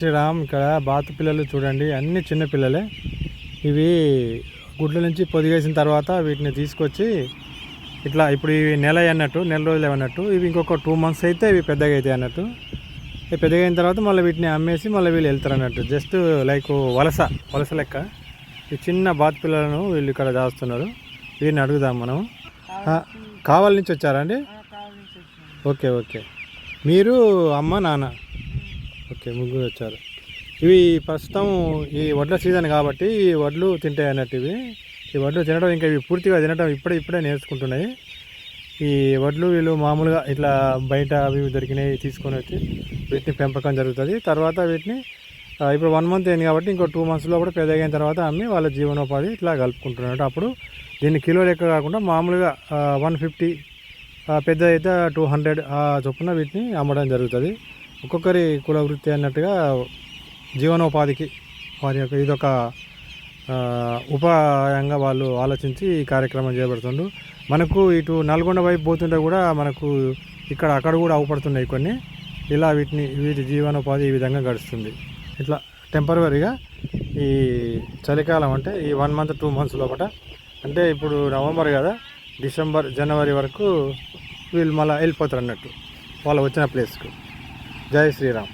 శ్రీరామ్ ఇక్కడ బాతు పిల్లలు చూడండి అన్ని చిన్న పిల్లలే. ఇవి గుడ్ల నుంచి పొదిగేసిన తర్వాత వీటిని తీసుకొచ్చి ఇట్లా ఇప్పుడు ఇవి నెల అన్నట్టు నెల రోజులు అన్నట్టు ఇవి ఇంకొక టూ మంత్స్ అయితే ఇవి పెద్దగా అవుతాయి అన్నట్టు. ఇవి పెద్దగా అయిన తర్వాత మళ్ళీ వీటిని అమ్మేసి మళ్ళీ వీళ్ళు వెళ్తారు అన్నట్టు. జస్ట్ లైక్ వలస వలస లెక్క. ఈ చిన్న బాతు పిల్లలను వీళ్ళు ఇక్కడ దాస్తున్నారు. వీరిని అడుగుదాం మనం. కావాల నుంచి వచ్చారా అండి? Okay okay. మీరు అమ్మ నాన్న? ఓకే ముగ్గురు వచ్చారు. ఇవి ప్రస్తుతం ఈ వడ్ల సీజన్ కాబట్టి ఈ వడ్లు తింటాయి అన్నట్టు ఇవి. ఈ వడ్లు తినడం ఇంకా ఇవి పూర్తిగా తినడం ఇప్పుడే ఇప్పుడే నేర్చుకుంటున్నాయి. ఈ వడ్లు వీళ్ళు మామూలుగా ఇట్లా బయట అవి ఇవి దొరికినవి తీసుకొని వచ్చి వీటిని పెంపకం జరుగుతుంది. తర్వాత వీటిని ఇప్పుడు వన్ మంత్ అయింది కాబట్టి ఇంకో టూ మంత్స్లో కూడా పెద్దగా అయిన తర్వాత అమ్మి వాళ్ళ జీవనోపాధి ఇట్లా కలుపుకుంటున్నాడు అప్పుడు దీన్ని కిలో లెక్క కాకుండా మామూలుగా వన్ ఫిఫ్టీ పెద్ద అయితే టూ హండ్రెడ్ చొప్పున వీటిని అమ్మడం జరుగుతుంది. ఒక్కొక్కరి కుల వృత్తి అన్నట్టుగా జీవనోపాధికి వారి యొక్క ఇదొక ఉపాయంగా వాళ్ళు ఆలోచించి ఈ కార్యక్రమం చేపడుతుండ్రు మనకు ఇటు నల్గొండ వైపు పోతుంటే కూడా మనకు ఇక్కడ అక్కడ కూడా అవపడుతున్నాయి కొన్ని. ఇలా వీటిని వీటి జీవనోపాధి ఈ విధంగా గడుస్తుంది. ఇట్లా టెంపరీగా ఈ చలికాలం అంటే ఈ వన్ మంత్ టూ మంత్స్ లోపల అంటే ఇప్పుడు నవంబర్ కదా డిసెంబర్ జనవరి వరకు వీళ్ళు మళ్ళీ వెళ్ళిపోతారు అన్నట్టు. వాళ్ళు వచ్చిన ప్లేస్కు. జై శ్రీరామ్